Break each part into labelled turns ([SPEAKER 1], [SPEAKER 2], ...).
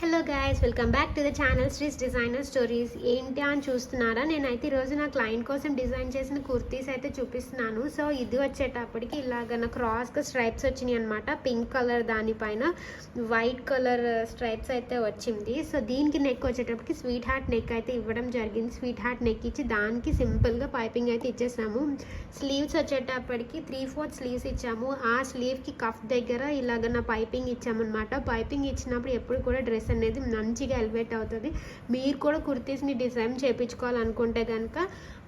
[SPEAKER 1] Hello guys welcome back to the channel Shree's designer stories ఏంటి అని చూస్తున్నారా? నేనైతే ఈరోజు నా క్లయింట్ కోసం డిజైన్ చేసిన కుర్తీస్ అయితే చూపిస్తున్నాను. సో ఇది వచ్చేటప్పటికి ఇలాగ నా క్రాస్గా స్ట్రైప్స్ వచ్చినాయి అనమాట పింక్ కలర్ దానిపైన వైట్ కలర్ స్ట్రైప్స్ అయితే వచ్చింది. సో దీనికి నెక్ వచ్చేటప్పటికి స్వీట్ హార్ట్ నెక్ అయితే ఇవ్వడం జరిగింది. స్వీట్ హార్ట్ నెక్ ఇచ్చి దానికి సింపుల్గా పైపింగ్ అయితే ఇచ్చేసాము. స్లీవ్స్ వచ్చేటప్పటికి త్రీ ఫోర్త్ స్లీవ్స్ ఇచ్చాము. ఆ స్లీవ్కి కఫ్ దగ్గర ఇలాగ నా పైపింగ్ ఇచ్చామన్నమాట. పైపింగ్ ఇచ్చినప్పుడు ఎప్పుడు కూడా డ్రెస్ అనేది మంచిగా ఎలివేట్ అవుతుంది. మీరు కూడా కుర్తీస్ని డిజైన్ చేయించుకోవాలనుకుంటే కనుక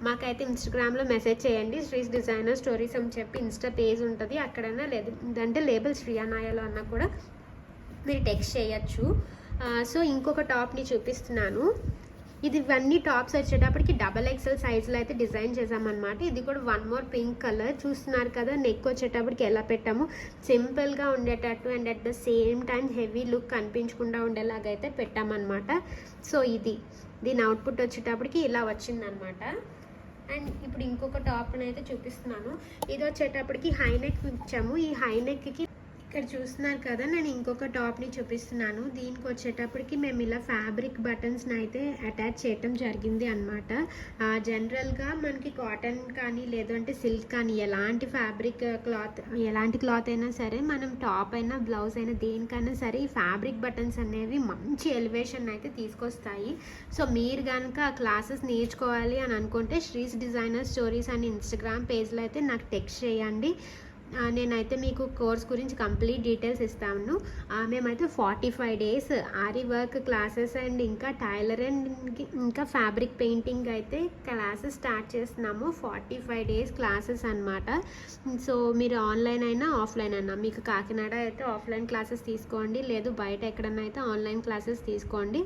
[SPEAKER 1] మాకైతే ఇన్స్టాగ్రామ్లో మెసేజ్ చేయండి. శ్రీస్ డిజైనర్ స్టోరీస్ అని చెప్పి ఇన్స్టా పేజ్ ఉంటుంది. అక్కడైనా లేదు అంటే లేబుల్ శ్రీయానాయలో అన్నా కూడా మీరు టెక్స్ట్ చేయొచ్చు. సో ఇంకొక టాప్ని చూపిస్తున్నాను. ఇది ఇవన్నీ టాప్స్ వచ్చేటప్పటికి డబల్ ఎక్సెల్ సైజ్లో అయితే డిజైన్ చేసామన్నమాట ఇది కూడా వన్ మోర్ పింక్ కలర్. చూస్తున్నారు కదా నెక్ వచ్చేటప్పటికి ఎలా పెట్టాము. సింపుల్గా ఉండేటట్టు and at the same time heavy look కనిపించకుండా ఉండేలాగా అయితే పెట్టామన్నమాట. సో ఇది. దీని అవుట్పుట్ వచ్చేటప్పటికి ఇలా వచ్చిందనమాట అండ్ ఇప్పుడు ఇంకొక టాప్ని అయితే చూపిస్తున్నాను. ఇది వచ్చేటప్పటికి హై నెక్ ఇచ్చాము. ఈ హైనెక్కి ఇక్కడ చూస్తున్నారు కదా నేను ఇంకొక టాప్ని చూపిస్తున్నాను. దీనికి వచ్చేటప్పటికి మేము ఇలా ఫ్యాబ్రిక్ బటన్స్ని అయితే అటాచ్ చేయటం జరిగింది అనమాట జనరల్గా మనకి కాటన్ కానీ లేదంటే సిల్క్ కానీ ఎలాంటి ఫ్యాబ్రిక్ క్లాత్ ఎలాంటి క్లాత్ అయినా సరే మనం టాప్ అయినా బ్లౌజ్ అయినా దేనికైనా సరే ఈ ఫ్యాబ్రిక్ బటన్స్ అనేవి మంచి ఎలివేషన్ అయితే తీసుకొస్తాయి. సో మీరు కనుక క్లాసెస్ నేర్చుకోవాలి అని అనుకుంటే శ్రీస్ డిజైనర్ స్టోరీస్ అని ఇన్స్టాగ్రామ్ పేజ్లో అయితే నాకు టెక్స్ట్ చేయండి. నేనైతే మీకు కోర్స్ గురించి కంప్లీట్ డీటెయిల్స్ ఇస్తాను. మేమైతే forty five days aari work classes and ఇంకా టైలర్ అండ్ ఇంకా ఫ్యాబ్రిక్ పెయింటింగ్ అయితే క్లాసెస్ స్టార్ట్ చేస్తున్నాము. ఫార్టీ ఫైవ్ డేస్ క్లాసెస్ అనమాట సో మీరు ఆన్లైన్ అయినా ఆఫ్లైన్ అయినా మీకు కాకినాడ అయితే ఆఫ్లైన్ క్లాసెస్ తీసుకోండి లేదు బయట ఎక్కడన్నా అయితే ఆన్లైన్ క్లాసెస్ తీసుకోండి.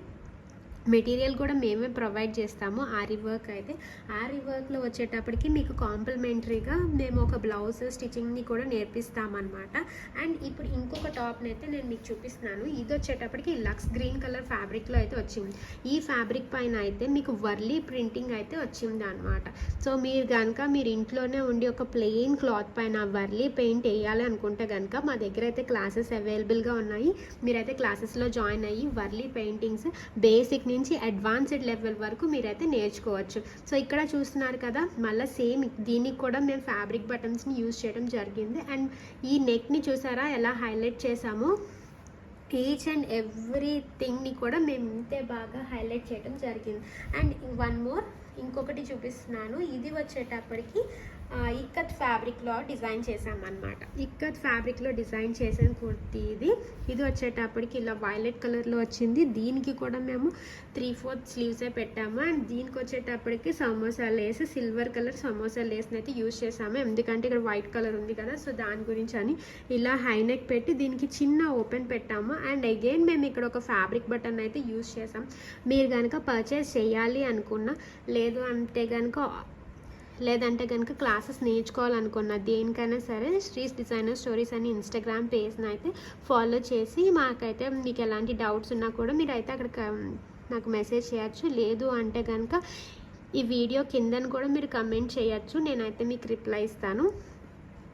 [SPEAKER 1] మెటీరియల్ కూడా మేమే ప్రొవైడ్ చేస్తాము. ఆరి వర్క్ అయితే. ఆరి వర్క్లో వచ్చేటప్పటికి మీకు కాంప్లిమెంటరీగా మేము ఒక బ్లౌజ్ స్టిచ్చింగ్ని కూడా నేర్పిస్తామన్నమాట. అండ్ ఇప్పుడు ఇంకొక టాప్ని అయితే నేను మీకు చూపిస్తున్నాను. ఇది వచ్చేటప్పటికి లక్స్ గ్రీన్ కలర్ ఫ్యాబ్రిక్లో అయితే వచ్చింది. ఈ ఫ్యాబ్రిక్ పైన అయితే మీకు వర్లీ ప్రింటింగ్ అయితే వచ్చింది అనమాట సో మీరు కనుక మీరు ఇంట్లోనే ఉండి ఒక ప్లెయిన్ క్లాత్ పైన వర్లీ పెయింట్ వేయాలి అనుకుంటే కనుక మా దగ్గర అయితే క్లాసెస్ అవైలబుల్గా ఉన్నాయి. మీరైతే క్లాసెస్లో జాయిన్ అయ్యి వర్లీ పెయింటింగ్స్ బేసిక్ నుంచి అడ్వాన్స్డ్ లెవెల్ వరకు మీరైతే నేర్చుకోవచ్చు. సో ఇక్కడ చూస్తున్నారు కదా మళ్ళీ సేమ్ దీనికి కూడా మేము ఫ్యాబ్రిక్ బటన్స్ని యూజ్ చేయడం జరిగింది. అండ్ ఈ నెక్ని చూసారా ఎలా హైలైట్ చేసాము ఈచ్ అండ్ ఎవ్రీథింగ్ని కూడా మేము ఇంతే బాగా హైలైట్ చేయడం జరిగింది. అండ్ వన్ మోర్ ఇంకొకటి చూపిస్తున్నాను. ఇది వచ్చేటప్పటికి ఇక్కత్ ఫ్యాబ్రిక్లో డిజైన్ చేసామన్నమాట ఇక్కత్ ఫ్యాబ్రిక్లో డిజైన్ చేసిన కుర్తీ ఇది. ఇది వచ్చేటప్పటికి ఇలా వైలెట్ కలర్లో వచ్చింది. దీనికి కూడా మేము త్రీ ఫోర్త్ స్లీవ్సే పెట్టాము. అండ్ దీనికి వచ్చేటప్పటికి samosa lace silver colour samosa లేస్ని అయితే యూజ్ చేసాము ఎందుకంటే ఇక్కడ వైట్ కలర్ ఉంది కదా సో దాని గురించి అని ఇలా హైనెక్ పెట్టి దీనికి చిన్న ఓపెన్ పెట్టాము. అండ్ అగైన్ మేము ఇక్కడ ఒక ఫ్యాబ్రిక్ బటన్ అయితే యూజ్ చేసాం మీరు కనుక పర్చేస్ చేయాలి అనుకున్నా లేదు అంటే కనుక లేదంటే కనుక క్లాసెస్ నేర్చుకోవాలనుకున్న దేనికైనా సరే శ్రీస్ డిజైనర్ స్టోరీస్ అని ఇన్స్టాగ్రామ్ పేజ్ని అయితే ఫాలో చేసి మాకైతే మీకు ఎలాంటి డౌట్స్ ఉన్నా కూడా మీరు అయితే అక్కడ నాకు మెసేజ్ చేయొచ్చు. లేదు అంటే కనుక ఈ వీడియో కిందను కూడా మీరు కమెంట్ చేయొచ్చు. నేనైతే మీకు రిప్లై ఇస్తాను.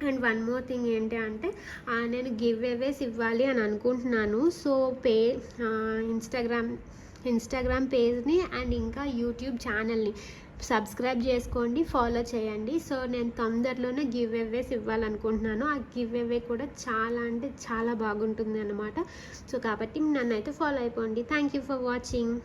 [SPEAKER 1] అండ్ వన్ మోర్ థింగ్ ఏంటి అంటే నేను గివ్ అవేస్ ఇవ్వాలి అని అనుకుంటున్నాను. సో పే ఇన్స్టాగ్రామ్ ఇన్స్టాగ్రామ్ పేజ్ని అండ్ ఇంకా యూట్యూబ్ ఛానల్ని. సబ్స్క్రైబ్ చేసుకోండి ఫాలో చేయండి. సో నేను తొందరలోనే గివ్ అవేస్ ఇవ్వాలనుకుంటున్నాను. ఆ గివ్ అవే కూడా చాలా అంటే చాలా బాగుంటుంది అనమాట సో కాబట్టి నన్ను అయితే ఫాలో అయిపోండి. Thank you for watching